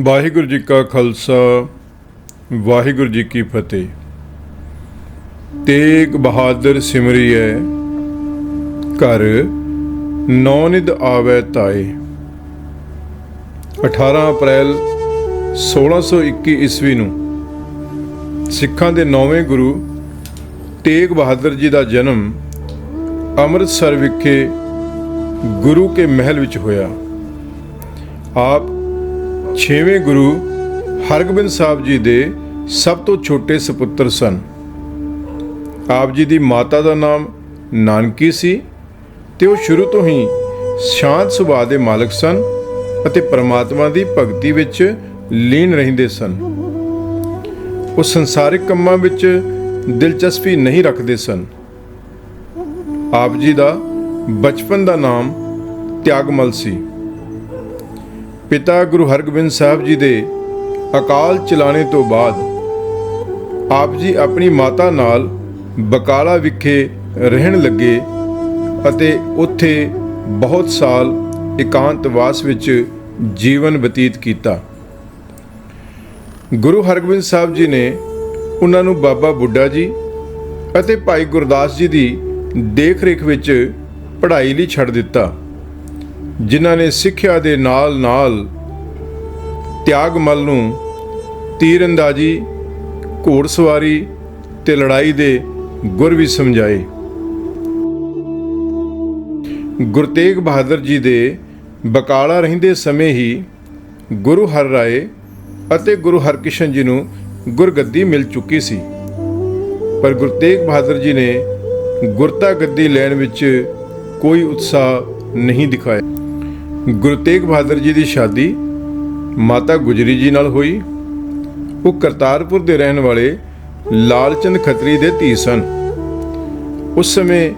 ਵਾਹਿਗੁਰੂ ਜੀ ਕਾ ਖਾਲਸਾ, ਵਾਹਿਗੁਰੂ ਜੀ ਕੀ ਫਤਿਹ। ਤੇਗ ਬਹਾਦਰ ਸਿਮਰਿਐ, ਘਰ ਨੌਨਿਦ ਆਵੈ ਤਾਏ। 18 ਅਪ੍ਰੈਲ 1621 ਈਸਵੀ ਨੂੰ ਸਿੱਖਾਂ ਦੇ ਨੌਵੇਂ ਗੁਰੂ ਤੇਗ ਬਹਾਦਰ ਜੀ ਦਾ ਜਨਮ ਅੰਮ੍ਰਿਤਸਰ ਵਿਖੇ ਗੁਰੂ ਕੇ ਮਹਿਲ ਵਿੱਚ ਹੋਇਆ। ਆਪ ਛੇਵੇਂ ਗੁਰੂ ਹਰਗੋਬਿੰਦ ਸਾਹਿਬ ਜੀ ਦੇ ਸਭ ਤੋਂ ਛੋਟੇ ਸੁਪੁੱਤਰ ਸਨ। ਆਪ ਜੀ ਦੀ ਮਾਤਾ ਦਾ ਨਾਮ ਨਾਨਕੀ ਸੀ ਤੇ ਉਹ ਸ਼ੁਰੂ ਤੋਂ ਹੀ ਸ਼ਾਂਤ ਸੁਭਾਅ ਦੇ ਮਾਲਕ ਸਨ ਅਤੇ ਪਰਮਾਤਮਾ ਦੀ ਭਗਤੀ ਵਿੱਚ ਲੀਨ ਰਹਿੰਦੇ ਸਨ। ਉਹ ਸੰਸਾਰਿਕ ਕੰਮਾਂ ਵਿੱਚ ਦਿਲਚਸਪੀ ਨਹੀਂ ਰੱਖਦੇ ਸਨ। ਆਪ ਜੀ ਦਾ ਬਚਪਨ ਦਾ ਨਾਮ ਤਿਆਗਮਲ ਸੀ। ਪਿਤਾ ਗੁਰੂ ਹਰਗੋਬਿੰਦ ਸਾਹਿਬ ਜੀ ਦੇ ਅਕਾਲ ਚਲਾਣੇ ਤੋਂ ਬਾਅਦ ਆਪ ਜੀ ਆਪਣੀ ਮਾਤਾ ਨਾਲ ਬਕਾਲਾ ਵਿਖੇ ਰਹਿਣ ਲੱਗੇ ਅਤੇ ਉੱਥੇ ਬਹੁਤ ਸਾਲ ਇਕਾਂਤਵਾਸ ਵਿੱਚ ਜੀਵਨ ਬਤੀਤ ਕੀਤਾ। ਗੁਰੂ ਹਰਗੋਬਿੰਦ ਸਾਹਿਬ ਜੀ ਨੇ ਉਹਨਾਂ ਨੂੰ ਬਾਬਾ ਬੁੱਢਾ ਜੀ ਅਤੇ ਭਾਈ ਗੁਰਦਾਸ ਜੀ ਦੀ ਦੇਖ-ਰੇਖ ਵਿੱਚ ਪੜ੍ਹਾਈ ਲਈ ਛੱਡ ਦਿੱਤਾ। ਜਿਨ੍ਹਾਂ ਨੇ ਸਿੱਖਿਆ ਦੇ ਨਾਲ-ਨਾਲ ਤਿਆਗਮਲ ਨੂੰ ਤੀਰੰਦਾਜ਼ੀ, ਘੋੜਸਵਾਰੀ ਤੇ ਲੜਾਈ ਦੇ ਗੁਰ ਵੀ ਸਮਝਾਏ। ਗੁਰੂ ਤੇਗ ਬਹਾਦਰ ਜੀ ਦੇ ਬਕਾਲਾ ਰਹਿੰਦੇ ਸਮੇਂ ਹੀ ਗੁਰੂ ਹਰ ਰਾਏ ਅਤੇ ਗੁਰੂ ਹਰਕ੍ਰਿਸ਼ਨ ਜੀ ਨੂੰ ਗੁਰਗੱਦੀ ਮਿਲ ਚੁੱਕੀ ਸੀ। ਪਰ ਗੁਰੂ ਤੇਗ ਬਹਾਦਰ ਜੀ ਨੇ ਗੁਰਤਾ ਗੱਦੀ ਲੈਣ ਵਿੱਚ ਕੋਈ ਉਤਸ਼ਾਹ ਨਹੀਂ ਦਿਖਾਇਆ। ਗੁਰੂ ਤੇਗ ਬਹਾਦਰ ਜੀ ਦੀ ਸ਼ਾਦੀ ਮਾਤਾ ਗੁਜਰੀ ਜੀ ਨਾਲ ਹੋਈ। ਉਹ ਕਰਤਾਰਪੁਰ ਦੇ ਰਹਿਣ ਵਾਲੇ ਲਾਲਚੰਦ ਖੱਤਰੀ ਦੇ ਧੀ ਸਨ। ਉਸ ਸਮੇਂ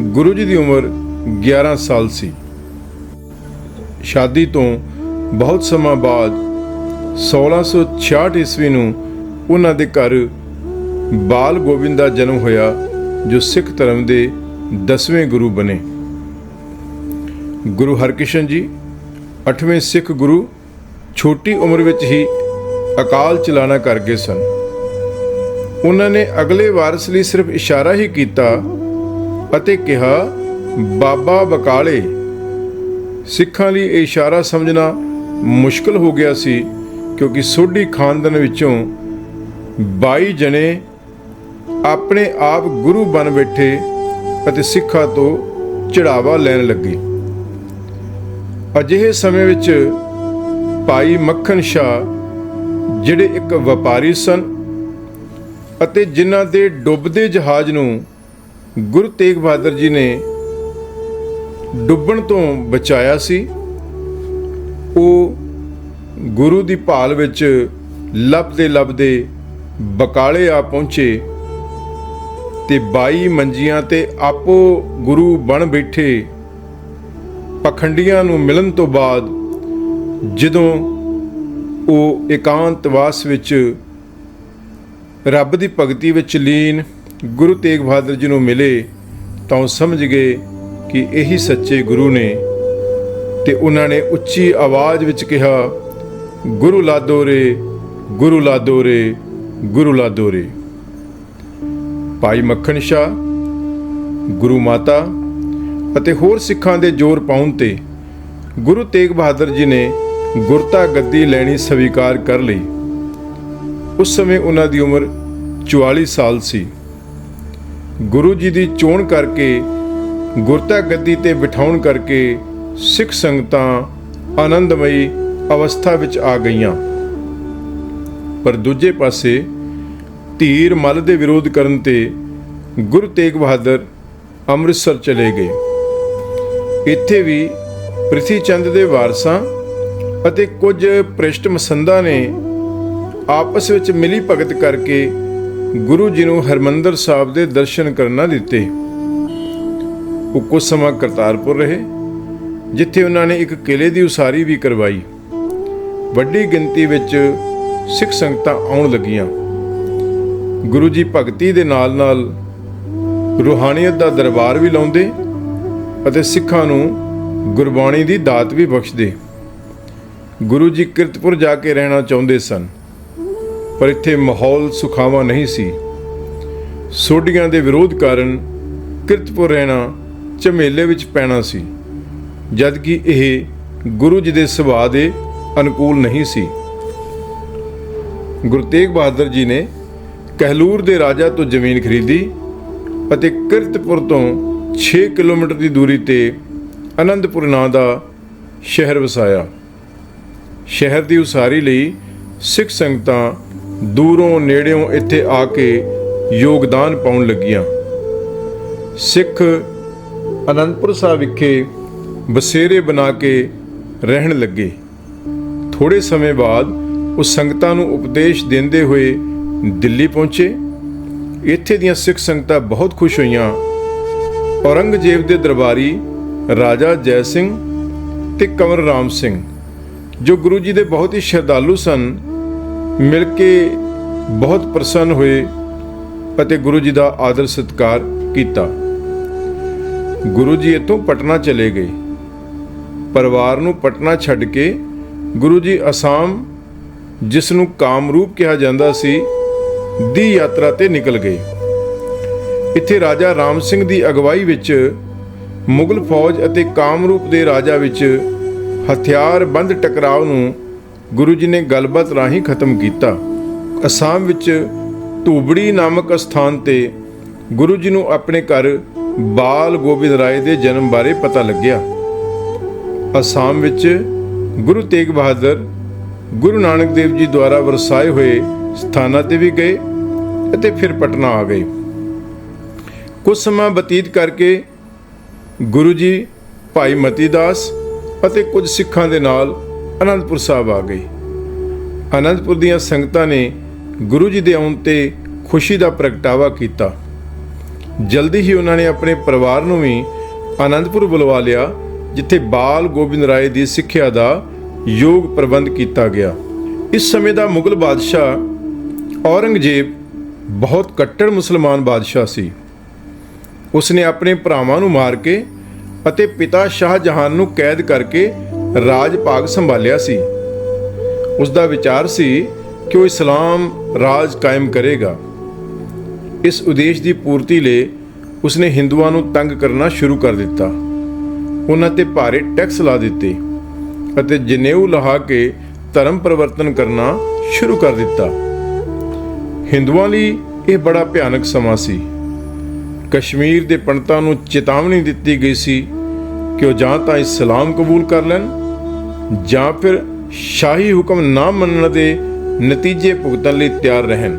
ਗੁਰੂ ਜੀ ਦੀ ਉਮਰ 11 ਸਾਲ ਸੀ। ਸ਼ਾਦੀ ਤੋਂ ਬਹੁਤ ਸਮਾਂ ਬਾਅਦ 1666 ਈਸਵੀ ਨੂੰ ਉਹਨਾਂ ਦੇ ਘਰ ਬਾਲ ਗੋਬਿੰਦ ਦਾ ਜਨਮ ਹੋਇਆ, ਜੋ ਸਿੱਖ ਧਰਮ ਦੇ 10ਵੇਂ ਗੁਰੂ ਬਣੇ। ਗੁਰੂ ਹਰਕ੍ਰਿਸ਼ਨ ਜੀ 8ਵੇਂ ਸਿੱਖ ਗੁਰੂ, ਛੋਟੀ ਉਮਰ ਵਿੱਚ ਹੀ ਅਕਾਲ ਚਲਾਣਾ ਕਰ ਗਏ ਸਨ। ਉਹਨਾਂ ਨੇ ਅਗਲੇ ਵਾਰਿਸ ਲਈ ਸਿਰਫ ਇਸ਼ਾਰਾ ਹੀ ਕੀਤਾ ਅਤੇ ਕਿਹਾ, ਬਾਬਾ ਬਕਾਲੇ, ਸਿੱਖਾਂ ਲਈ ਇਹ ਇਸ਼ਾਰਾ ਸਮਝਣਾ ਮੁਸ਼ਕਲ ਹੋ ਗਿਆ ਸੀ, ਕਿਉਂਕਿ ਸੋਢੀ ਖਾਨਦਾਨ ਵਿੱਚੋਂ 22 ਜਣੇ ਆਪਣੇ ਆਪ ਗੁਰੂ ਬਣ ਬੈਠੇ ਅਤੇ ਸਿੱਖਾਂ ਤੋਂ ਚੜਾਵਾ ਲੈਣ ਲੱਗੇ। ਅਜਿਹੇ ਸਮੇਂ ਵਿੱਚ ਭਾਈ ਮੱਖਣ ਸ਼ਾਹ ਜਿਹੜੇ ਇੱਕ ਵਪਾਰੀ ਸਨ ਅਤੇ ਜਿਨ੍ਹਾਂ ਦੇ ਡੁੱਬਦੇ ਜਹਾਜ਼ ਨੂੰ ਗੁਰੂ ਤੇਗ ਬਹਾਦਰ ਜੀ ਨੇ ਡੁੱਬਣ ਤੋਂ ਬਚਾਇਆ ਸੀ, ਉਹ ਗੁਰੂ ਦੀ ਭਾਲ ਵਿੱਚ ਲੱਭਦੇ ਲੱਭਦੇ ਬਕਾਲੇ ਆ ਪਹੁੰਚੇ ਤੇ 22 ਮੰਜੀਆਂ ਤੇ ਆਪੋ ਗੁਰੂ ਬਣ ਬੈਠੇ ਪਖੰਡੀਆਂ ਨੂੰ ਮਿਲਣ ਤੋਂ ਬਾਅਦ ਜਦੋਂ ਉਹ ਇਕਾਂਤਵਾਸ ਵਿੱਚ ਰੱਬ ਦੀ ਭਗਤੀ ਵਿੱਚ ਲੀਨ ਗੁਰੂ ਤੇਗ ਬਹਾਦਰ ਜੀ ਨੂੰ ਮਿਲੇ ਤਾਂ ਉਹ ਸਮਝ ਗਏ ਕਿ ਇਹੀ ਸੱਚੇ ਗੁਰੂ ਨੇ ਤੇ ਉਹਨਾਂ ਨੇ ਉੱਚੀ ਆਵਾਜ਼ ਵਿੱਚ ਕਿਹਾ, ਗੁਰੂ ਲਾਦੋ ਰੇ, ਗੁਰੂ ਲਾਦੋ ਰੇ, ਗੁਰੂ ਲਾਦੋ ਰੇ। ਭਾਈ ਮੱਖਣ ਸ਼ਾਹ, ਗੁਰੂ ਮਾਤਾ ਅਤੇ ਹੋਰ ਸਿੱਖਾਂ ਦੇ ਜ਼ੋਰ ਪਾਉਣ ਤੇ ਗੁਰੂ ਤੇਗ ਬਹਾਦਰ ਜੀ ਨੇ ਗੁਰਤਾ ਗੱਦੀ ਲੈਣੀ ਸਵੀਕਾਰ ਕਰ ਲਈ। ਉਸ ਸਮੇਂ ਉਹਨਾਂ ਦੀ ਉਮਰ 44 ਸਾਲ ਸੀ। ਗੁਰੂ ਜੀ ਦੀ ਚੋਣ ਕਰਕੇ, ਗੁਰਤਾ ਗੱਦੀ ਤੇ ਬਿਠਾਉਣ ਕਰਕੇ ਸਿੱਖ ਸੰਗਤਾਂ ਆਨੰਦਮਈ ਅਵਸਥਾ ਵਿੱਚ ਆ ਗਈਆਂ। ਪਰ ਦੂਜੇ ਪਾਸੇ ਧੀਰ ਮਲ ਦੇ ਵਿਰੋਧ ਕਰਨ ਤੇ ਗੁਰੂ ਤੇਗ ਬਹਾਦਰ ਅੰਮ੍ਰਿਤਸਰ ਚਲੇ ਗਏ। ਇੱਥੇ ਵੀ ਪ੍ਰਿਥੀ ਚੰਦ ਦੇ ਵਾਰਸਾਂ ਅਤੇ ਕੁਝ ਪ੍ਰਿਸ਼ਟ ਮਸੰਦਾਂ ਨੇ ਆਪਸ ਵਿੱਚ ਮਿਲੀ ਭਗਤ ਕਰਕੇ ਗੁਰੂ ਜੀ ਨੂੰ ਹਰਮੰਦਰ ਸਾਹਿਬ ਦੇ ਦਰਸ਼ਨ ਕਰਨਾ ਦਿੱਤੇ। ਉਹ ਕੁਝ ਸਮਾਂ ਕਰਤਾਰਪੁਰ ਰਹੇ, ਜਿੱਥੇ ਉਹਨਾਂ ਨੇ ਇੱਕ ਕਿਲੇ ਦੀ ਉਸਾਰੀ ਵੀ ਕਰਵਾਈ। ਵੱਡੀ ਗਿਣਤੀ ਵਿੱਚ ਸਿੱਖ ਸੰਗਤਾਂ ਆਉਣ ਲੱਗੀਆਂ। ਗੁਰੂ ਜੀ ਭਗਤੀ ਦੇ ਨਾਲ-ਨਾਲ ਰੂਹਾਨੀਅਤ ਦਾ ਦਰਬਾਰ ਵੀ ਲਾਉਂਦੇ ਅਤੇ ਸਿੱਖਾਂ ਨੂੰ ਗੁਰਬਾਣੀ ਦੀ ਦਾਤ ਵੀ ਬਖਸ਼ਦੇ। ਗੁਰੂ ਜੀ ਕਿਰਤਪੁਰ ਜਾ ਕੇ ਰਹਿਣਾ ਚਾਹੁੰਦੇ ਸਨ, ਪਰ ਇੱਥੇ ਮਾਹੌਲ ਸੁਖਾਵਾਂ ਨਹੀਂ ਸੀ। ਸੋਢੀਆਂ ਦੇ ਵਿਰੋਧ ਕਾਰਨ ਕਿਰਤਪੁਰ ਰਹਿਣਾ ਝਮੇਲੇ ਵਿੱਚ ਪੈਣਾ ਸੀ ਜਦ ਕਿ ਇਹ ਗੁਰੂ ਜੀ ਦੇ ਸੁਭਾਅ ਦੇ ਅਨੁਕੂਲ ਨਹੀਂ ਸੀ। ਗੁਰੂ ਤੇਗ ਬਹਾਦਰ ਜੀ ਨੇ ਕਹਿਲੂਰ ਦੇ ਰਾਜਾ ਤੋਂ ਜ਼ਮੀਨ ਖਰੀਦੀ ਅਤੇ ਕਿਰਤਪੁਰ ਤੋਂ 6 ਕਿਲੋਮੀਟਰ ਦੀ ਦੂਰੀ ਤੇ ਅਨੰਦਪੁਰ ਨਾਂ ਦਾ ਸ਼ਹਿਰ ਵਸਾਇਆ। ਸ਼ਹਿਰ ਦੀ ਉਸਾਰੀ ਲਈ ਸਿੱਖ ਸੰਗਤਾਂ ਦੂਰੋਂ ਨੇੜਿਓਂ ਇੱਥੇ ਆ ਕੇ ਯੋਗਦਾਨ ਪਾਉਣ ਲੱਗੀਆਂ। ਸਿੱਖ ਅਨੰਦਪੁਰ ਸਾਹਿਬ ਵਿਖੇ ਬਸੇਰੇ ਬਣਾ ਕੇ ਰਹਿਣ ਲੱਗੇ। ਥੋੜੇ ਸਮੇਂ ਬਾਅਦ ਉਹ ਸੰਗਤਾਂ ਨੂੰ ਉਪਦੇਸ਼ ਦਿੰਦੇ ਹੋਏ ਦਿੱਲੀ ਪਹੁੰਚੇ। ਇੱਥੇ ਦੀਆਂ ਸਿੱਖ ਸੰਗਤਾਂ ਬਹੁਤ ਖੁਸ਼ ਹੋਈਆਂ। ਔਰੰਗਜ਼ੇਬ ਦੇ ਦਰਬਾਰੀ ਰਾਜਾ ਜੈ ਸਿੰਘ ਤੇ ਕੰਵਰ ਰਾਮ ਸਿੰਘ, ਜੋ ਗੁਰੂ ਜੀ ਦੇ ਬਹੁਤ ਹੀ ਸ਼ਰਧਾਲੂ ਸਨ, ਮਿਲ ਕੇ ਬਹੁਤ ਪ੍ਰਸੰਨ ਹੋਏ ਅਤੇ ਗੁਰੂ ਜੀ ਦਾ ਆਦਰ ਸਤਿਕਾਰ ਕੀਤਾ। ਗੁਰੂ ਜੀ ਇੱਥੋਂ ਪਟਨਾ ਚਲੇ ਗਏ। ਪਰਿਵਾਰ ਨੂੰ ਪਟਨਾ ਛੱਡ ਕੇ ਗੁਰੂ ਜੀ ਅਸਾਮ, ਜਿਸ ਨੂੰ ਕਾਮਰੂਪ ਕਿਹਾ ਜਾਂਦਾ ਸੀ, ਦੀ ਯਾਤਰਾ ਤੇ ਨਿਕਲ ਗਏ। ਇੱਥੇ ਰਾਜਾ ਰਾਮ ਸਿੰਘ ਦੀ ਅਗਵਾਈ ਵਿੱਚ ਮੁਗਲ ਫੌਜ ਅਤੇ ਕਾਮਰੂਪ ਦੇ ਰਾਜਾ ਵਿੱਚ ਹਥਿਆਰਬੰਦ ਟਕਰਾਅ ਨੂੰ ਗੁਰੂ ਜੀ ਨੇ ਗੱਲਬਾਤ ਰਾਹੀਂ ਖਤਮ ਕੀਤਾ। ਅਸਾਮ ਵਿੱਚ ਧੂਬੜੀ ਨਾਮਕ ਸਥਾਨ ਤੇ ਗੁਰੂ ਜੀ ਨੂੰ ਆਪਣੇ ਘਰ ਬਾਲ ਗੋਬਿੰਦ ਰਾਏ ਦੇ ਜਨਮ ਬਾਰੇ ਪਤਾ ਲੱਗਿਆ। ਅਸਾਮ ਵਿੱਚ ਗੁਰੂ ਤੇਗ ਬਹਾਦਰ, ਗੁਰੂ ਨਾਨਕ ਦੇਵ ਜੀ ਦੁਆਰਾ ਵਰਸਾਏ ਹੋਏ ਸਥਾਨਾਂ ਤੇ ਵੀ ਗਏ ਅਤੇ ਫਿਰ ਪਟਨਾ ਆ ਗਏ। ਕੁਝ ਸਮਾਂ ਬਤੀਤ ਕਰਕੇ ਗੁਰੂ ਜੀ, ਭਾਈ ਮਤੀ ਦਾਸ ਅਤੇ ਕੁਝ ਸਿੱਖਾਂ ਦੇ ਨਾਲ ਅਨੰਦਪੁਰ ਸਾਹਿਬ ਆ ਗਏ। ਅਨੰਦਪੁਰ ਦੀਆਂ ਸੰਗਤਾਂ ਨੇ ਗੁਰੂ ਜੀ ਦੇ ਆਉਣ ਤੇ ਖੁਸ਼ੀ ਦਾ ਪ੍ਰਗਟਾਵਾ ਕੀਤਾ। ਜਲਦੀ ਹੀ ਉਹਨਾਂ ਨੇ ਆਪਣੇ ਪਰਿਵਾਰ ਨੂੰ ਵੀ ਅਨੰਦਪੁਰ ਬੁਲਵਾ ਲਿਆ, ਜਿੱਥੇ ਬਾਲ ਗੋਬਿੰਦ ਰਾਏ ਦੀ ਸਿੱਖਿਆ ਦਾ ਯੋਗ ਪ੍ਰਬੰਧ ਕੀਤਾ ਗਿਆ। ਇਸ ਸਮੇਂ ਦਾ ਮੁਗਲ ਬਾਦਸ਼ਾਹ ਔਰੰਗਜ਼ੇਬ ਬਹੁਤ ਕੱਟੜ ਮੁਸਲਮਾਨ ਬਾਦਸ਼ਾਹ ਸੀ। ਉਸਨੇ ਆਪਣੇ ਭਰਾਵਾਂ ਨੂੰ ਮਾਰ ਕੇ ਅਤੇ ਪਿਤਾ ਸ਼ਾਹਜਹਾਨ ਨੂੰ ਕੈਦ ਕਰਕੇ ਰਾਜ ਭਾਗ ਸੰਭਾਲਿਆ ਸੀ। ਉਸ ਦਾ ਵਿਚਾਰ ਸੀ ਕਿ ਉਹ ਇਸਲਾਮ ਰਾਜ ਕਾਇਮ ਕਰੇਗਾ। ਇਸ ਉਦੇਸ਼ ਦੀ ਪੂਰਤੀ ਲਈ ਉਸਨੇ ਹਿੰਦੂਆਂ ਨੂੰ ਤੰਗ ਕਰਨਾ ਸ਼ੁਰੂ ਕਰ ਦਿੱਤਾ। ਉਹਨਾਂ ਤੇ ਭਾਰੇ ਟੈਕਸ ਲਾ ਦਿੱਤੇ ਅਤੇ ਜਨੇਊ ਲਹਾ ਕੇ ਧਰਮ ਪਰਿਵਰਤਨ ਕਰਨਾ ਸ਼ੁਰੂ ਕਰ ਦਿੱਤਾ। ਹਿੰਦੂਆਂ ਲਈ ਇਹ ਬੜਾ ਭਿਆਨਕ ਸਮਾਂ ਸੀ। ਕਸ਼ਮੀਰ ਦੇ ਪੰਡਤਾਂ ਨੂੰ ਚੇਤਾਵਨੀ ਦਿੱਤੀ ਗਈ ਸੀ ਕਿ ਉਹ ਜਾਂ ਤਾਂ ਇਸਲਾਮ ਕਬੂਲ ਕਰ ਲੈਣ ਜਾਂ ਫਿਰ ਸ਼ਾਹੀ ਹੁਕਮ ਨਾ ਮੰਨਣ ਦੇ ਨਤੀਜੇ ਭੁਗਤਣ ਲਈ ਤਿਆਰ ਰਹਿਣ।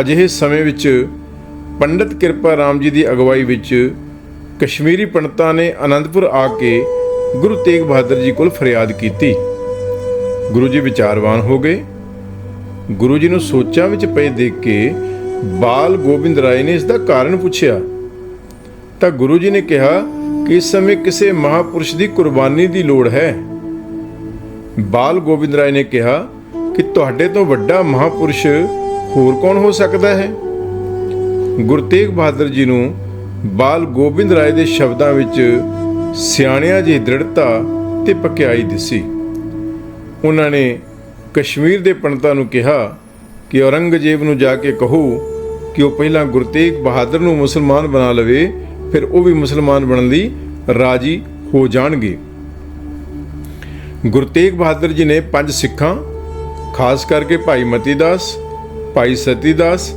ਅਜਿਹੇ ਸਮੇਂ ਵਿੱਚ ਪੰਡਤ ਕਿਰਪਾ ਰਾਮ ਜੀ ਦੀ ਅਗਵਾਈ ਵਿੱਚ ਕਸ਼ਮੀਰੀ ਪੰਡਤਾਂ ਨੇ ਆਨੰਦਪੁਰ ਆ ਕੇ ਗੁਰੂ ਤੇਗ ਬਹਾਦਰ ਜੀ ਕੋਲ ਫਰਿਆਦ ਕੀਤੀ। ਗੁਰੂ ਜੀ ਵਿਚਾਰਵਾਨ ਹੋ ਗਏ। ਗੁਰੂ ਜੀ ਨੂੰ ਸੋਚਾਂ ਵਿੱਚ ਪਏ ਦੇਖ ਕੇ ਬਾਲ ਗੋਬਿੰਦ ਰਾਏ ਨੇ ਇਸ ਦਾ ਕਾਰਨ ਪੁੱਛਿਆ। ਤਾਂ ਗੁਰੂ ਜੀ ਨੇ ਕਿਹਾ ਕਿ ਇਸ ਸਮੇਂ ਕਿਸੇ ਮਹਾਪੁਰਸ਼ ਦੀ ਕੁਰਬਾਨੀ ਦੀ ਲੋੜ ਹੈ। ਬਾਲ ਗੋਬਿੰਦ ਰਾਏ ਨੇ ਕਿਹਾ ਕਿ ਤੁਹਾਡੇ ਤੋਂ ਵੱਡਾ ਮਹਾਪੁਰਸ਼ ਹੋਰ ਕੌਣ ਹੋ ਸਕਦਾ ਹੈ? ਗੁਰੂ ਤੇਗ ਬਹਾਦਰ ਜੀ ਨੂੰ ਬਾਲ ਗੋਬਿੰਦ ਰਾਏ ਦੇ ਸ਼ਬਦਾਂ ਵਿੱਚ ਸਿਆਣਿਆਂ ਦੀ ਦ੍ਰਿੜਤਾ ਤੇ ਪਕਿਆਈ ਦਿਸੀ। ਉਹਨਾਂ ਨੇ ਕਸ਼ਮੀਰ ਦੇ ਪੰਡਤਾਂ ਨੂੰ ਕਿਹਾ ਕਿ ਔਰੰਗਜ਼ੇਬ ਨੂੰ ਜਾ ਕੇ ਕਹੋ ਕਿ ਉਹ ਪਹਿਲਾਂ ਗੁਰੂ ਤੇਗ ਬਹਾਦਰ ਨੂੰ ਮੁਸਲਮਾਨ ਬਣਾ ਲਵੇ, ਫਿਰ ਉਹ ਵੀ ਮੁਸਲਮਾਨ ਬਣਨ ਲਈ ਰਾਜੀ ਹੋ ਜਾਣਗੇ। ਗੁਰੂ ਤੇਗ ਬਹਾਦਰ ਜੀ ਨੇ ਪੰਜ ਸਿੱਖਾਂ, ਖਾਸ ਕਰਕੇ ਭਾਈ ਮਤੀ ਦਾਸ ਭਾਈ ਸਤੀ ਦਾਸ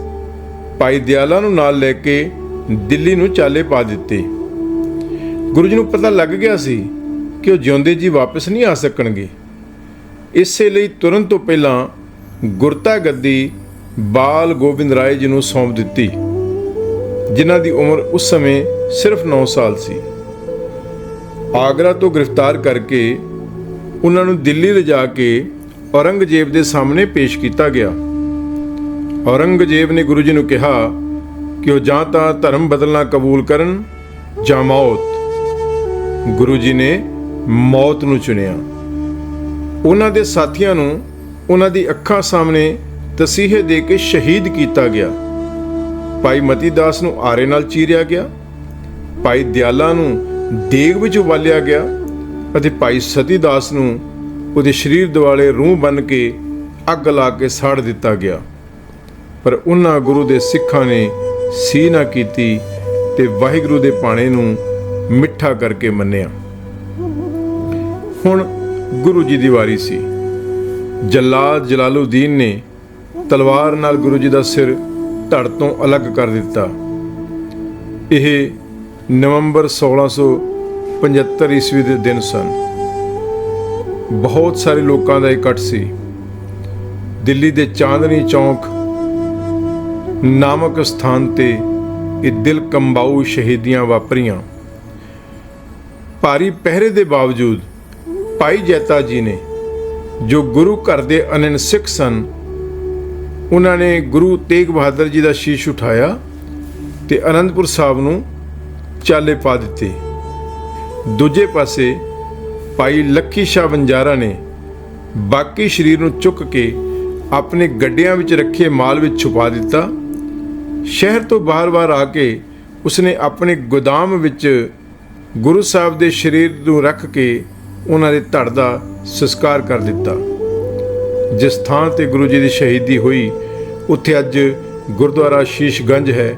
ਭਾਈ ਦਿਆਲਾ ਨੂੰ ਨਾਲ ਲੈ ਕੇ ਦਿੱਲੀ ਨੂੰ ਚਾਲੇ ਪਾ ਦਿੱਤੇ। ਗੁਰੂ ਜੀ ਨੂੰ ਪਤਾ ਲੱਗ ਗਿਆ ਸੀ ਕਿ ਉਹ ਜਿਉਂਦੇ ਜੀ ਵਾਪਸ ਨਹੀਂ ਆ ਸਕਣਗੇ। ਇਸੇ ਲਈ ਤੁਰੰਤ ਤੋਂ ਪਹਿਲਾਂ ਗੁਰਤਾ ਗੱਦੀ ਬਾਲ ਗੋਬਿੰਦ ਰਾਏ ਜੀ ਨੂੰ ਸੌਂਪ ਦਿੱਤੀ, ਜਿਨ੍ਹਾਂ ਦੀ ਉਮਰ ਉਸ ਸਮੇਂ ਸਿਰਫ 9 ਸਾਲ ਸੀ। ਆਗਰਾ ਤੋਂ ਗ੍ਰਿਫਤਾਰ ਕਰਕੇ ਉਹਨਾਂ ਨੂੰ ਦਿੱਲੀ ਲਿਜਾ ਕੇ ਔਰੰਗਜ਼ੇਬ ਦੇ ਸਾਹਮਣੇ ਪੇਸ਼ ਕੀਤਾ ਗਿਆ। ਔਰੰਗਜ਼ੇਬ ਨੇ ਗੁਰੂ ਜੀ ਨੂੰ ਕਿਹਾ ਕਿ ਉਹ ਜਾਂ ਤਾਂ ਧਰਮ ਬਦਲਣਾ ਕਬੂਲ ਕਰਨ ਜਾਂ ਮੌਤ। ਗੁਰੂ ਜੀ ਨੇ ਮੌਤ ਨੂੰ ਚੁਣਿਆ। ਉਹਨਾਂ ਦੇ ਸਾਥੀਆਂ ਨੂੰ ਉਹਨਾਂ ਦੀ ਅੱਖਾਂ ਸਾਹਮਣੇ ਤਸੀਹੇ ਦੇ ਕੇ ਸ਼ਹੀਦ ਕੀਤਾ ਗਿਆ। ਭਾਈ ਮਤੀ ਦਾਸ ਨੂੰ ਆਰੇ ਨਾਲ ਚੀਰਿਆ ਗਿਆ। ਭਾਈ ਦਿਆਲਾ ਨੂੰ ਦੇਗ ਵਿੱਚ ਉਬਾਲਿਆ ਗਿਆ ਅਤੇ ਭਾਈ ਸਤੀ ਦਾਸ ਨੂੰ ਉਹਦੇ ਸਰੀਰ ਦੁਆਲੇ ਰੂਹ ਬਨ ਕੇ ਅੱਗ ਲਾ ਕੇ ਸਾੜ ਦਿੱਤਾ ਗਿਆ। ਪਰ ਉਹਨਾਂ ਗੁਰੂ ਦੇ ਸਿੱਖਾਂ ਨੇ ਸੀ ਨਾ ਕੀਤੀ ਤੇ ਵਾਹਿਗੁਰੂ ਦੇ ਪਾਣੇ ਨੂੰ ਮਿੱਠਾ ਕਰਕੇ ਮੰਨਿਆ। ਹੁਣ ਗੁਰੂ ਜੀ ਦੀ ਵਾਰੀ ਸੀ। ਜੱਲਾਦ ਜਲਾਲਉਦੀਨ ਨੇ ਤਲਵਾਰ ਨਾਲ ਗੁਰੂ ਜੀ ਦਾ ਸਿਰ ਧੜ ਤੋਂ ਅਲੱਗ ਕਰ ਦਿੱਤਾ। ਇਹ ਨਵੰਬਰ 1675 ਈਸਵੀ ਦੇ ਦਿਨ ਸਨ। ਬਹੁਤ ਸਾਰੇ ਲੋਕਾਂ ਦਾ ਇਕੱਠ ਸੀ। ਦਿੱਲੀ ਦੇ ਚਾਂਦਨੀ ਚੌਂਕ ਨਾਮਕ ਸਥਾਨ ਤੇ ਇਹ ਦਿਲ ਕੰਬਾਊ ਸ਼ਹੀਦੀਆਂ ਵਾਪਰੀਆਂ। ਭਾਰੀ ਪਹਿਰੇ ਦੇ ਬਾਵਜੂਦ ਭਾਈ ਜੈਤਾ ਜੀ ਨੇ ਜੋ ਗੁਰੂ ਘਰ ਦੇ ਅਨੰਨ ਸਿੱਖ ਸਨ, ਉਹਨਾਂ ਨੇ ਗੁਰੂ ਤੇਗ ਬਹਾਦਰ ਜੀ ਦਾ ਸ਼ੀਸ਼ ਉਠਾਇਆ ਤੇ ਅਨੰਦਪੁਰ ਸਾਹਿਬ ਨੂੰ ਚਾਲੇ ਪਾ ਦਿੱਤੇ। ਦੂਜੇ ਪਾਸੇ ਭਾਈ ਲੱਖੀ ਸ਼ਾਹ ਬੰਜਾਰਾ ਨੇ ਬਾਕੀ ਸ਼ਰੀਰ ਨੂੰ ਚੁੱਕ ਕੇ ਆਪਣੇ ਗੱਡਿਆਂ ਵਿੱਚ ਰੱਖੇ ਮਾਲ ਵਿੱਚ ਛੁਪਾ ਦਿੱਤਾ। ਸ਼ਹਿਰ ਤੋਂ ਬਾਹਰ-ਬਾਹਰ ਆ ਕੇ ਉਸਨੇ ਆਪਣੇ ਗੋਦਾਮ ਵਿੱਚ ਗੁਰੂ ਸਾਹਿਬ ਦੇ ਸ਼ਰੀਰ ਨੂੰ ਰੱਖ ਕੇ ਉਹਨਾਂ ਦੇ ਧੜ ਦਾ ਸੰਸਕਾਰ ਕਰ ਦਿੱਤਾ। ਜਿਸ ਥਾਂ ਤੇ ਗੁਰੂ ਜੀ ਦੀ ਸ਼ਹੀਦੀ ਹੋਈ, ਉੱਥੇ ਅੱਜ ਗੁਰਦੁਆਰਾ ਸ਼ੀਸ਼ਗੰਜ ਹੈ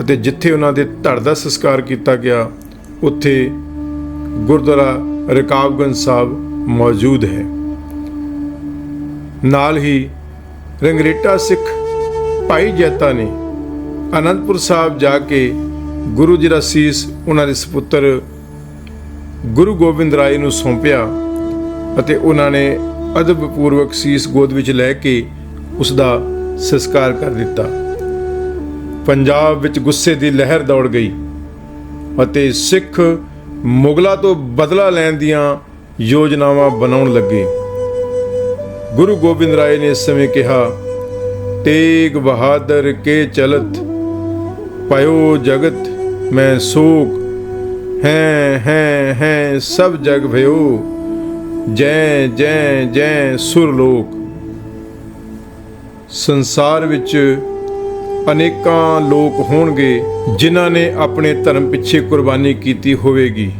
ਅਤੇ ਜਿੱਥੇ ਉਹਨਾਂ ਦੇ ਧੜ ਦਾ ਸੰਸਕਾਰ ਕੀਤਾ ਗਿਆ, ਉੱਥੇ ਗੁਰਦੁਆਰਾ ਰਕਾਬਗੰਜ ਸਾਹਿਬ ਮੌਜੂਦ ਹੈ। ਨਾਲ ਹੀ ਰੰਗਰੇਟਾ ਸਿੱਖ ਭਾਈ ਜੈਤਾ ਨੇ ਅਨੰਦਪੁਰ ਸਾਹਿਬ ਜਾ ਕੇ ਗੁਰੂ ਜੀ ਦਾ ਸੀਸ ਉਹਨਾਂ ਦੇ ਸੁਪੁੱਤਰ ਗੁਰੂ ਗੋਬਿੰਦ ਰਾਏ ਨੂੰ ਸੌਂਪਿਆ। ਅਤੇ ਉਹਨਾਂ ਨੇ ਅਦਬ ਪੂਰਵਕ ਸੀਸ ਗੋਦ ਵਿੱਚ ਲੈ ਕੇ ਉਸ ਦਾ ਸੰਸਕਾਰ ਕਰ ਦਿੱਤਾ। ਪੰਜਾਬ ਵਿੱਚ ਗੁੱਸੇ ਦੀ ਲਹਿਰ ਦੌੜ ਗਈ ਅਤੇ ਸਿੱਖ ਮੁਗਲਾਂ ਤੋਂ ਬਦਲਾ ਲੈਣ ਦੀਆਂ ਯੋਜਨਾਵਾਂ ਬਣਾਉਣ ਲੱਗੇ। ਗੁਰੂ ਗੋਬਿੰਦ ਰਾਏ ਨੇ ਇਸ ਸਮੇਂ ਕਿਹਾ, ਤੇਗ ਬਹਾਦਰ ਕੇ ਚਲਤ ਪਇਓ ਜਗਤ, ਮੈਂ ਸੋਗ, ਹੈ ਹੈ ਹੈ, ਸਭ ਜਗ ਭਇਓ। ਜੈ ਜੈ ਜੈ ਸੁਰ ਲੋਕ ਸੰਸਾਰ ਵਿੱਚ ਅਨੇਕਾਂ ਲੋਕ ਹੋਣਗੇ ਜਿਨ੍ਹਾਂ ਨੇ ਆਪਣੇ ਧਰਮ ਪਿੱਛੇ ਕੁਰਬਾਨੀ ਕੀਤੀ ਹੋਵੇਗੀ।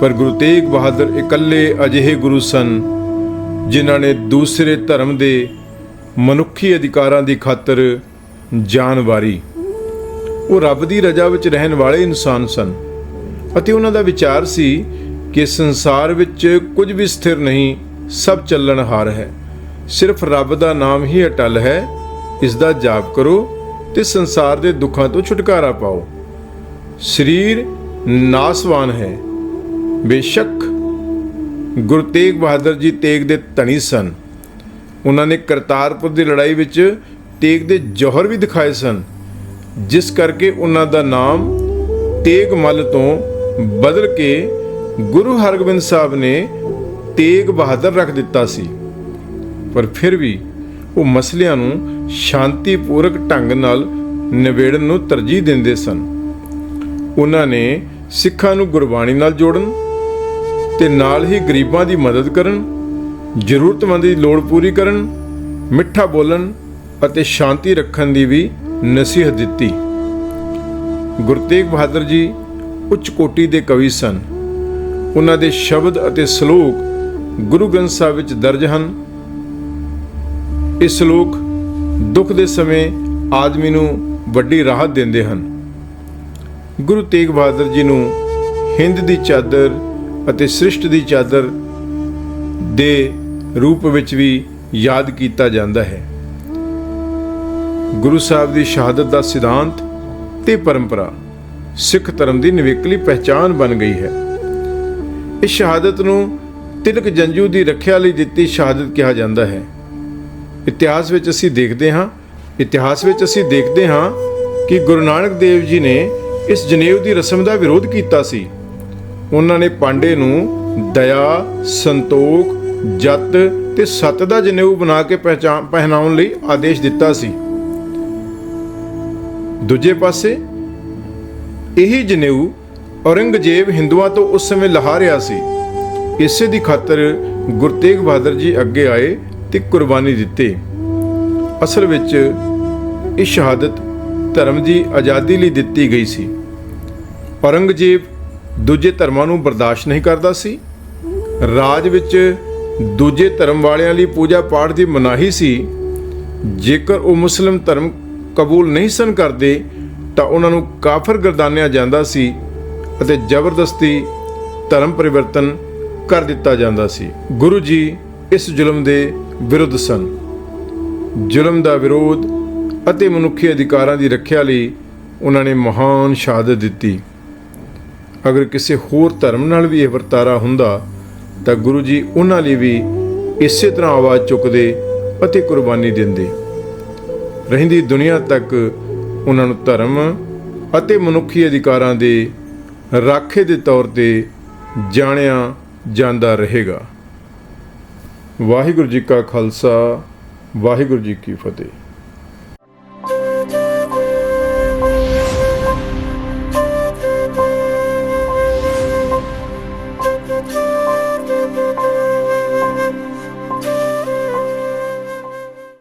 ਪਰ ਗੁਰੂ ਤੇਗ ਬਹਾਦਰ ਇਕੱਲੇ ਅਜਿਹੇ ਗੁਰੂ ਸਨ, ਜਿਨ੍ਹਾਂ ਨੇ ਦੂਸਰੇ ਧਰਮ ਦੇ ਮਨੁੱਖੀ ਅਧਿਕਾਰਾਂ ਦੀ ਖਾਤਰ ਜਾਨ ਵਾਰੀ। ਉਹ ਰੱਬ ਦੀ ਰਜ਼ਾ ਵਿੱਚ ਰਹਿਣ ਵਾਲੇ ਇਨਸਾਨ ਸਨ ਅਤੇ ਉਹਨਾਂ ਦਾ ਵਿਚਾਰ ਸੀ ਕਿ ਸੰਸਾਰ ਵਿੱਚ ਕੁਝ ਵੀ ਸਥਿਰ ਨਹੀਂ, ਸਭ ਚੱਲਣਹਾਰ ਹੈ। ਸਿਰਫ ਰੱਬ ਦਾ ਨਾਮ ਹੀ ਅਟਲ ਹੈ। ਇਸ ਦਾ ਜਾਪ ਕਰੋ ਤੇ ਸੰਸਾਰ ਦੇ ਦੁੱਖਾਂ ਤੋਂ ਛੁਟਕਾਰਾ ਪਾਓ। ਸਰੀਰ ਨਾਸਵਾਨ ਹੈ। ਬੇਸ਼ੱਕ ਗੁਰੂ ਤੇਗ ਬਹਾਦਰ ਜੀ ਤੇਗ ਦੇ ਧਣੀ ਸਨ। ਉਹਨਾਂ ਨੇ ਕਰਤਾਰਪੁਰ ਦੀ ਲੜਾਈ ਵਿੱਚ ਤੇਗ ਦੇ ਜੋਹਰ ਵੀ ਦਿਖਾਏ ਸਨ। ਜਿਸ ਕਰਕੇ ਉਹਨਾਂ ਦਾ ਨਾਮ ਤੇਗ ਮੱਲ ਤੋਂ ਬਦਲ ਕੇ ਗੁਰੂ ਹਰਗੋਬਿੰਦ ਸਾਹਿਬ ਨੇ ਤੇਗ ਬਹਾਦਰ ਰੱਖ ਦਿੱਤਾ ਸੀ। ਪਰ ਫਿਰ ਵੀ ਉਹ ਮਸਲਿਆਂ ਨੂੰ ਸ਼ਾਂਤੀਪੂਰਕ ਢੰਗ ਨਾਲ ਨਿਬੇੜਨ ਨੂੰ ਤਰਜੀਹ ਦਿੰਦੇ ਸਨ। ਉਹਨਾਂ ਨੇ ਸਿੱਖਾਂ ਨੂੰ ਗੁਰਬਾਣੀ ਨਾਲ ਜੋੜਨ ਤੇ ਨਾਲ ਹੀ ਗਰੀਬਾਂ ਦੀ ਮਦਦ ਕਰਨ, ਜ਼ਰੂਰਤਮੰਦ ਦੀ ਲੋੜ ਪੂਰੀ ਕਰਨ, ਮਿੱਠਾ ਬੋਲਣ ਅਤੇ ਸ਼ਾਂਤੀ ਰੱਖਣ ਦੀ ਵੀ ਨਸੀਹਤ ਦਿੱਤੀ। ਗੁਰੂ ਤੇਗ ਬਹਾਦਰ ਜੀ ਉੱਚ ਕੋਟੀ ਦੇ ਕਵੀ ਸਨ। ਉਹਨਾਂ ਦੇ ਸ਼ਬਦ ਅਤੇ ਸ਼ਲੋਕ ਗੁਰੂ ਗ੍ਰੰਥ ਸਾਹਿਬ ਵਿੱਚ ਦਰਜ ਹਨ। ਇਹ ਸ਼ਲੋਕ ਦੁੱਖ ਦੇ ਸਮੇਂ ਆਦਮੀ ਨੂੰ ਵੱਡੀ ਰਾਹਤ ਦਿੰਦੇ ਹਨ। ਗੁਰੂ ਤੇਗ ਬਹਾਦਰ ਜੀ ਨੂੰ ਹਿੰਦ ਦੀ ਚਾਦਰ ਅਤੇ ਸ੍ਰਿਸ਼ਟ ਦੀ ਚਾਦਰ ਦੇ ਰੂਪ ਵਿੱਚ ਵੀ ਯਾਦ ਕੀਤਾ ਜਾਂਦਾ ਹੈ। ਗੁਰੂ ਸਾਹਿਬ ਦੀ ਸ਼ਹਾਦਤ ਦਾ ਸਿਧਾਂਤ ਤੇ ਪਰੰਪਰਾ ਸਿੱਖ ਧਰਮ ਦੀ ਨਿਵੇਕਲੀ ਪਹਿਚਾਨ ਬਣ ਗਈ ਹੈ। ਇਸ ਸ਼ਹਾਦਤ ਨੂੰ ਤਿਲਕ ਜੰਜੂ ਦੀ ਰੱਖਿਆ ਲਈ ਦਿੱਤੀ ਸ਼ਹਾਦਤ ਕਿਹਾ ਜਾਂਦਾ ਹੈ। ਇਤਿਹਾਸ ਵਿੱਚ ਅਸੀਂ ਦੇਖਦੇ ਹਾਂ, ਇਤਿਹਾਸ ਵਿੱਚ ਅਸੀਂ ਦੇਖਦੇ ਹਾਂ ਕਿ ਗੁਰੂ ਨਾਨਕ ਦੇਵ ਜੀ ਨੇ ਇਸ ਜਨੇਊ ਦੀ ਰਸਮ ਦਾ ਵਿਰੋਧ ਕੀਤਾ ਸੀ। ਉਹਨਾਂ ਨੇ ਪਾਂਡੇ ਨੂੰ ਦਇਆ, ਸੰਤੋਖ, ਜਤ ਤੇ ਸਤ ਦਾ ਜਨੇਊ ਬਣਾ ਕੇ ਪਹਿਚਾਨ ਪਹਿਨਾਉਣ ਲਈ ਆਦੇਸ਼ ਦਿੱਤਾ ਸੀ। ਦੂਜੇ ਪਾਸੇ, ਇਹੀ ਜਨੇਊ ਔਰੰਗਜ਼ੇਬ ਹਿੰਦੂਆਂ ਤੋਂ ਉਸ ਸਮੇਂ ਲਹਾ ਰਿਹਾ ਸੀ। ਇਸੇ ਦੀ ਖਾਤਰ ਗੁਰੂ ਤੇਗ ਬਹਾਦਰ ਜੀ ਅੱਗੇ ਆਏ ਤੇ ਕੁਰਬਾਨੀ ਦਿੱਤੇ। ਅਸਲ ਵਿੱਚ ਇਹ ਸ਼ਹਾਦਤ ਧਰਮ ਦੀ ਆਜ਼ਾਦੀ ਲਈ ਦਿੱਤੀ ਗਈ ਸੀ। ਔਰੰਗਜ਼ੇਬ ਦੂਜੇ ਧਰਮਾਂ ਨੂੰ ਬਰਦਾਸ਼ਤ ਨਹੀਂ ਕਰਦਾ ਸੀ। ਰਾਜ ਵਿੱਚ ਦੂਜੇ ਧਰਮ ਵਾਲਿਆਂ ਲਈ ਪੂਜਾ ਪਾਠ ਦੀ ਮਨਾਹੀ ਸੀ। ਜੇਕਰ ਉਹ ਮੁਸਲਮ ਧਰਮ ਕਬੂਲ ਨਹੀਂ ਸਨ ਕਰਦੇ, ਤਾਂ ਉਹਨਾਂ ਨੂੰ ਕਾਫਰ ਗਰਦਾਨਿਆ ਜਾਂਦਾ ਸੀ। ਅਤੇ ਜ਼ਬਰਦਸਤੀ ਧਰਮ ਪਰਿਵਰਤਨ ਕਰ ਦਿੱਤਾ ਜਾਂਦਾ ਸੀ। ਗੁਰੂ ਜੀ ਇਸ ਜ਼ੁਲਮ ਦੇ ਵਿਰੁੱਧ ਸਨ। ਜ਼ੁਲਮ ਦਾ ਵਿਰੋਧ ਅਤੇ ਮਨੁੱਖੀ ਅਧਿਕਾਰਾਂ ਦੀ ਰੱਖਿਆ ਲਈ ਉਹਨਾਂ ਨੇ ਮਹਾਨ ਸ਼ਹਾਦਤ ਦਿੱਤੀ। ਅਗਰ ਕਿਸੇ ਹੋਰ ਧਰਮ ਨਾਲ ਵੀ ਇਹ ਵਰਤਾਰਾ ਹੁੰਦਾ, ਤਾਂ ਗੁਰੂ ਜੀ ਉਹਨਾਂ ਲਈ ਵੀ ਇਸੇ ਤਰ੍ਹਾਂ ਆਵਾਜ਼ ਚੁੱਕਦੇ ਅਤੇ ਕੁਰਬਾਨੀ ਦਿੰਦੇ। ਰਹਿੰਦੀ ਦੁਨੀਆ ਤੱਕ ਉਹਨਾਂ ਨੂੰ ਧਰਮ ਅਤੇ ਮਨੁੱਖੀ ਅਧਿਕਾਰਾਂ ਦੇ ਰਾਖੇ ਦੇ ਤੌਰ ਤੇ ਜਾਣਿਆ ਜਾਂਦਾ ਰਹੇਗਾ। ਵਾਹਿਗੁਰੂ ਜੀ ਕਾ ਖਾਲਸਾ, ਵਾਹਿਗੁਰੂ ਜੀ ਕੀ ਫਤਿਹ।